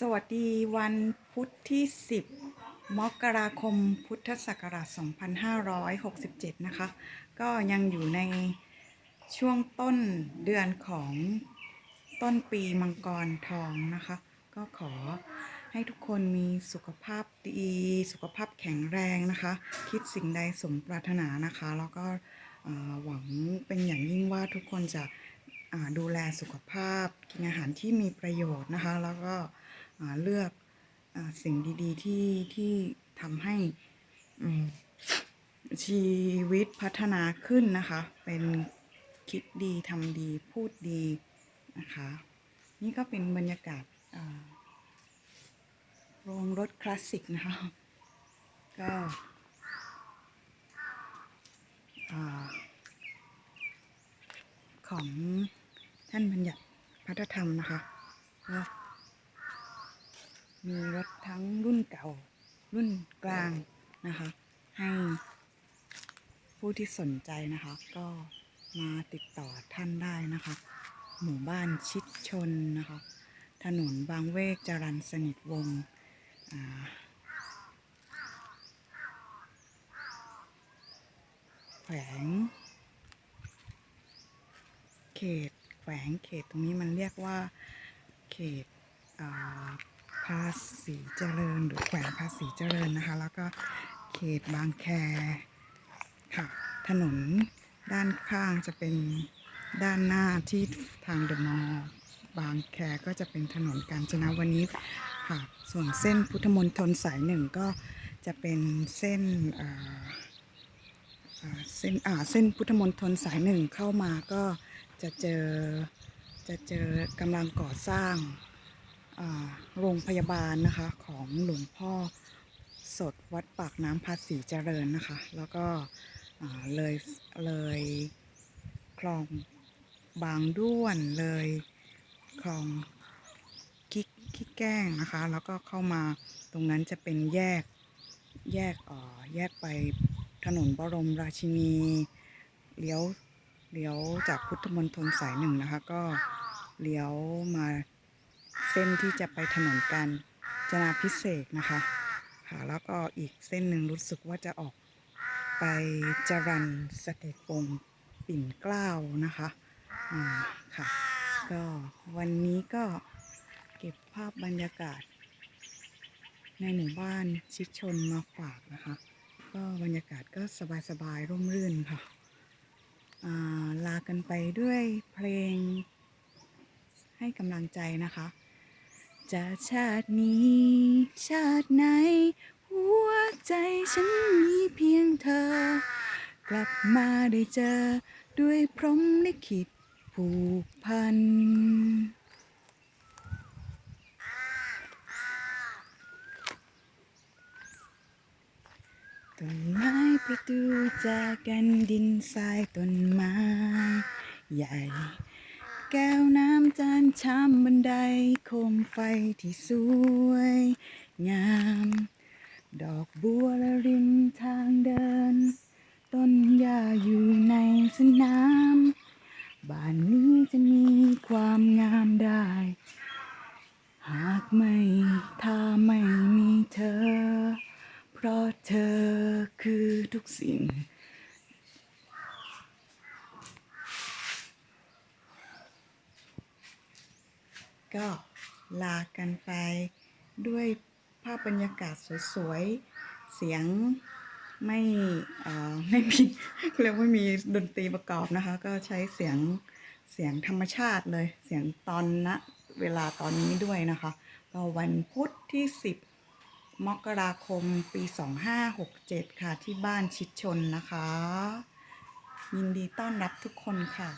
สวัสดีวันพุธที่ 10 มกราคมพุทธศักราช 2567 นะคะ ก็ยังอยู่ในช่วงต้นเดือนของต้นปีมังกรทองนะคะ ก็ขอให้ทุกคนมีสุขภาพดี สุขภาพแข็งแรงนะคะ คิดสิ่งใดสมปรารถนานะคะ แล้วก็หวังเป็นอย่างยิ่งว่าทุกคนจะดูแลสุขภาพ กินอาหารที่มีประโยชน์นะคะ แล้วก็ เลือกอสิ่งดี ๆ ที่ที่ทำให้ชีวิตพัฒนาขึ้นนะคะ เป็นคิดดีทำดีพูดดีนะคะ นี่ก็เป็นบรรยากาศอ่าโรงรถคลาสสิกนะคะ ก็ของท่านบัญญัติพัฒธรรมนะคะ มีรถทั้งรุ่นเก่า รุ่นกลางนะคะ ให้ผู้ที่สนใจนะคะ ก็มาติดต่อท่านได้นะคะ หมู่บ้านชิดชนนะคะ ถนนบางเวกจรันสนิทวงแขวง เขตแขวงเขตตรงนี้มันเรียกว่าเขตอ่า ภาษีเจริญหรือแขวงภาษีเจริญนะคะ แล้วก็เขตบางแคค่ะ ถนนด้านข้างจะเป็นด้านหน้าที่ทางเดอะมอลล์บางแคก็จะเป็นถนนกาญจนวนิชค่ะ ส่วนเส้นพุทธมณฑลสายหนึ่งก็จะเป็นเส้นอ่อเส้นอ่าเส้นพุทธมณฑลสายหนึ่งเข้ามาก็จะเจอจะเจอกำลังก่อสร้าง โรงพยาบาลนะคะของหลวงพ่อสดวัดปากน้ำภาษีเจริญนะคะ แล้วก็เลยเลยคลองบางด้วนเลยคลองกิ๊กกิ๊กแก้งนะคะ แล้วก็เข้ามาตรงนั้นจะเป็นแยกแยกอ่อแยกไปถนนบรมราชินีเลี้ยวเลี้ยวจากพุทธมณฑลสายหนึ่งนะคะ ก็เลี้ยวมา เส้นที่จะไปถนนกาญจนาพิเศษนะคะค่ะแล้วก็อีกเส้นหนึ่งรู้สึกว่าจะออกไปจรันสเตตงปิ่นเกล้านะคะอ่าค่ะ ก็วันนี้ก็เก็บภาพบรรยากาศ ในหมู่บ้านชิดชนมาฝากนะคะ ก็บรรยากาศก็สบายๆร่มรื่นค่ะอ่าลากันไปด้วยเพลงให้กำลังใจนะคะ จะชาตินี้ ชาติไหน หัวใจฉันมีเพียงเธอ กลับมาได้เจอ ด้วยพรหมลิขิตผูกพันต้นไม้ประตูจากกันดินทรายต้นไม้ใหญ่ แก้วน้ำจานชามบันไดโคมไฟที่สวย งาม ดอกบัวและริมทางเดิน ต้นหญ้าอยู่ในสนาม บ้านนี้จะมีความงามได้ หากไม่ถ้าไม่มีเธอ เพราะเธอคือทุกสิ่ง ก็ลากันไปด้วยภาพบรรยากาศสวยๆ เสียงไม่ไม่มีเรียกว่ามีดนตรีประกอบนะคะ ก็ใช้เสียงเสียงธรรมชาติเลย เสียงตอนณเวลาตอนนี้ด้วยนะคะ ก็วันพุธที่ 10 มกราคมปี 2567 ค่ะที่บ้านชิดชนนะคะ ยินดีต้อนรับทุกคนค่ะ